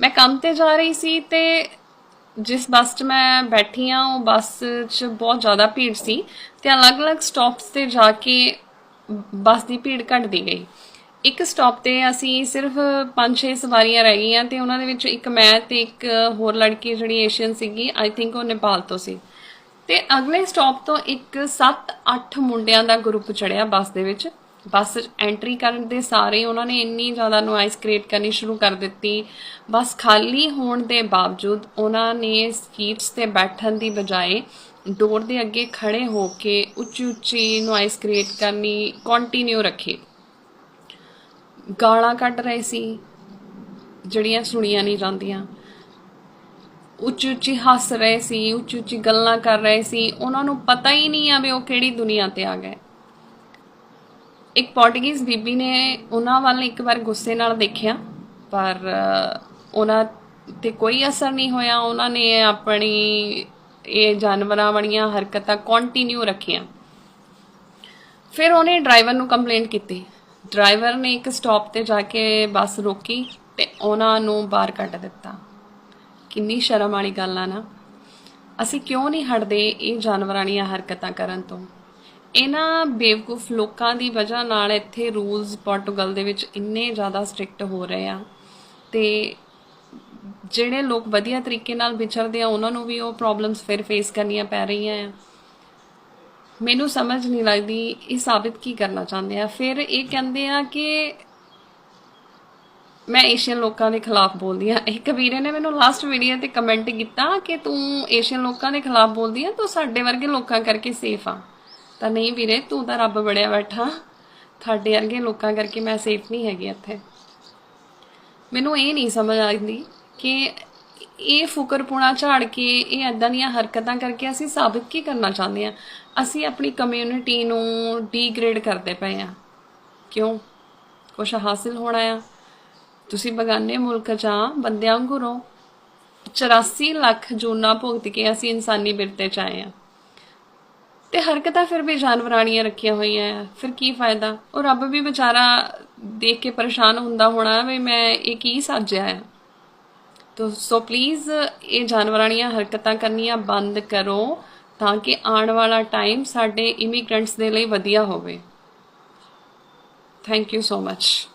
ਮੈਂ ਕੰਮ ਤੇ ਜਾ ਰਹੀ ਸੀ ਤੇ ਜਿਸ ਬੱਸ 'ਚ ਮੈਂ ਬੈਠੀ ਆ ਉਹ ਬੱਸ 'ਚ ਬਹੁਤ ਜ਼ਿਆਦਾ ਭੀੜ ਸੀ ਤੇ ਅਲੱਗ-ਅਲੱਗ ਸਟਾਪਸ ਤੇ ਜਾ ਕੇ ਬੱਸ ਦੀ ਭੀੜ ਘਟਦੀ ਗਈ। ਇੱਕ ਸਟਾਪ ਤੇ ਅਸੀਂ ਸਿਰਫ 5-6 ਸਵਾਰੀਆਂ ਰਹਿ ਗਈਆਂ ਤੇ ਉਹਨਾਂ ਦੇ ਵਿੱਚ ਇੱਕ ਮੈਂ ਤੇ ਇੱਕ ਹੋਰ ਲੜਕੀ ਜਿਹੜੀ ਏਸ਼ੀਅਨ ਸੀਗੀ ਆਈ ਥਿੰਕ ਉਹ ਨੇਪਾਲ ਤੋਂ ਸੀ। ਤੇ ਅਗਲੇ ਸਟਾਪ ਤੋਂ ਇੱਕ 7-8 ਮੁੰਡਿਆਂ ਦਾ ਗਰੁੱਪ ਚੜਿਆ ਬੱਸ ਦੇ ਵਿੱਚ। ਬੱਸ ਐਂਟਰੀ ਕਰਨ ਦੇ ਸਾਰੇ ਉਹਨਾਂ ਨੇ ਇੰਨੀ ਜ਼ਿਆਦਾ ਨੋਇਸ ਕ੍ਰੀਏਟ ਕਰਨੀ ਸ਼ੁਰੂ ਕਰ ਦਿੱਤੀ। ਬੱਸ ਖਾਲੀ ਹੋਣ ਦੇ ਬਾਵਜੂਦ ਉਹਨਾਂ ਨੇ ਸੀਟਸ ਤੇ ਬੈਠਣ ਦੀ ਬਜਾਏ ਡੋਰ ਦੇ ਅੱਗੇ ਖੜੇ ਹੋ ਕੇ ਉੱਚੀ ਉੱਚੀ ਨੋਇਸ ਕ੍ਰੀਏਟ ਕਰਨੀ ਕੰਟੀਨਿਊ ਰੱਖੀ। ਗਾਲਾਂ ਕੱਢ ਰਹੇ ਸੀ, ਜਿਹੜੀਆਂ ਸੁਣੀਆਂ ਨਹੀਂ ਜਾਂਦੀਆਂ। ਉੱਚੀ ਉੱਚੀ ਹੱਸ ਰਹੇ ਸੀ, ਉੱਚੀ ਉੱਚੀ ਗੱਲਾਂ ਕਰ ਰਹੇ ਸੀ। ਉਹਨਾਂ ਨੂੰ ਪਤਾ ਹੀ ਨਹੀਂ ਆ ਵੀ ਉਹ ਕਿਹੜੀ ਦੁਨੀਆ ਤੇ ਆ ਗਏ। ਇੱਕ ਪੋਰਟੁਗੀਜ਼ ਬੀਬੀ ਨੇ ਉਹਨਾਂ ਵੱਲ ਇੱਕ ਵਾਰ ਗੁੱਸੇ ਨਾਲ ਦੇਖਿਆ, ਪਰ ਉਹਨਾਂ ਤੇ ਕੋਈ ਅਸਰ ਨਹੀਂ ਹੋਇਆ। ਉਹਨਾਂ ਨੇ ਆਪਣੀ ਇਹ ਜਾਨਵਰਾਂ ਵਾਲੀਆਂ ਹਰਕਤਾਂ ਕੰਟੀਨਿਊ ਰੱਖੀਆਂ। ਫਿਰ ਉਹਨੇ ਡਰਾਈਵਰ ਨੂੰ ਕੰਪਲੇਂਟ ਕੀਤੀ। ਡਰਾਈਵਰ ਨੇ ਇੱਕ ਸਟਾਪ ਤੇ ਜਾ ਕੇ ਬੱਸ ਰੋਕੀ ਤੇ ਉਹਨਾਂ ਨੂੰ ਬਾਹਰ ਕੱਢ ਦਿੱਤਾ। ਕਿੰਨੀ ਸ਼ਰਮ ਵਾਲੀ ਗੱਲ ਆ ਨਾ। ਅਸੀਂ ਕਿਉਂ ਨਹੀਂ ਹਟਦੇ ਇਹ ਜਾਨਵਰਾਂ ਦੀਆਂ ਹਰਕਤਾਂ ਕਰਨ ਤੋਂ? ਇਹਨਾਂ ਬੇਵਕੂਫ ਲੋਕਾਂ ਦੀ ਵਜ੍ਹਾ ਨਾਲ ਇੱਥੇ ਰੂਲਸ ਪੋਰਟੁਗਲ ਦੇ ਵਿੱਚ ਇੰਨੇ ਜ਼ਿਆਦਾ ਸਟ੍ਰਿਕਟ ਹੋ ਰਹੇ ਆ ਤੇ ਜਿਹੜੇ ਲੋਕ ਵਧੀਆ ਤਰੀਕੇ ਨਾਲ ਵਿਚਰਦੇ ਆ, ਉਹਨਾਂ ਨੂੰ ਵੀ ਉਹ ਪ੍ਰੋਬਲਮਸ ਫਿਰ ਫੇਸ ਕਰਨੀਆਂ ਪੈ ਰਹੀਆਂ ਆ। ਮੈਨੂੰ ਸਮਝ ਨਹੀਂ ਲੱਗਦੀ ਇਹ ਸਾਬਿਤ ਕੀ ਕਰਨਾ ਚਾਹੁੰਦੇ ਆ। ਫਿਰ ਇਹ ਕਹਿੰਦੇ ਆ ਕਿ ਮੈਂ ਏਸ਼ੀਅਨ ਲੋਕਾਂ ਦੇ ਖਿਲਾਫ ਬੋਲਦੀ ਆ। ਇੱਕ ਵੀਰੇ ਨੇ ਮੈਨੂੰ ਲਾਸਟ ਵੀਡੀਓ ਤੇ ਕਮੈਂਟ ਕੀਤਾ ਕਿ ਤੂੰ ਏਸ਼ੀਅਨ ਲੋਕਾਂ ਦੇ ਖਿਲਾਫ ਬੋਲਦੀ ਆ, ਤੂੰ ਸਾਡੇ ਵਰਗੇ ਲੋਕਾਂ ਕਰਕੇ ਸੇਫ ਆ। ਤਾਂ ਨਹੀਂ ਵੀਰੇ, ਤੂੰ ਤਾਂ ਰੱਬ ਬੜਿਆ ਬੈਠਾ। ਤੁਹਾਡੇ ਵਰਗੇ ਲੋਕਾਂ ਕਰਕੇ ਮੈਂ ਸੇਫ ਨਹੀਂ ਹੈਗੀ ਇੱਥੇ। ਮੈਨੂੰ ਇਹ ਨਹੀਂ ਸਮਝ ਆਉਂਦੀ ਕਿ ਇਹ ਫੁਕਰਪੁਣਾ ਝਾੜ ਕੇ ਇਹ ਐਦਾਂ ਦੀਆਂ ਹਰਕਤਾਂ ਕਰਕੇ ਅਸੀਂ ਸਾਬਤ ਕੀ ਕਰਨਾ ਚਾਹੁੰਦੇ ਆ ਅਸੀਂ ਆਪਣੀ ਕਮਿਊਨਿਟੀ ਨੂੰ ਡੀਗ੍ਰੇਡ ਕਰਦੇ ਪਏ ਆ ਕਿਉਂ? ਕੁਛ ਹਾਸਿਲ ਹੋਣਾ ਆ। ਤੁਸੀਂ ਬਗਾਨੇ ਮੁਲਕ ਜਾਂ ਬੰਦਿਆਂ ਵਾਂਗੂ ਰਹੋ। 84 ਲੱਖ ਜੂਨਾ ਭੁਗਤ ਕੇ ਅਸੀਂ ਇਨਸਾਨੀ ਬਿਰਤੇ ਚ ਆਏ ਆ ਤੇ ਹਰਕਤਾਂ ਫਿਰ ਵੀ ਜਾਨਵਰਾਣੀਆਂ ਰੱਖੀਆਂ ਹੋਈਆਂ ਆ। ਫਿਰ ਕੀ ਫਾਇਦਾ? ਉਹ ਰੱਬ ਵੀ ਵਿਚਾਰਾ ਦੇਖ ਕੇ ਪਰੇਸ਼ਾਨ ਹੁੰਦਾ ਹੋਣਾ ਵੀ ਮੈਂ ਇਹ ਕੀ ਸਾਜਿਆ ਆ। ਤੋ, ਸੋ ਪਲੀਜ਼ ਇਹ ਜਾਨਵਰਾਣੀਆਂ ਹਰਕਤਾਂ ਕਰਨੀਆਂ ਬੰਦ ਕਰੋ ਤਾਂ ਕਿ ਆਉਣ ਵਾਲਾ ਟਾਈਮ ਸਾਡੇ ਇਮੀਗ੍ਰੈਂਟਸ ਦੇ ਲਈ ਵਧੀਆ ਹੋਵੇ। Thank you so much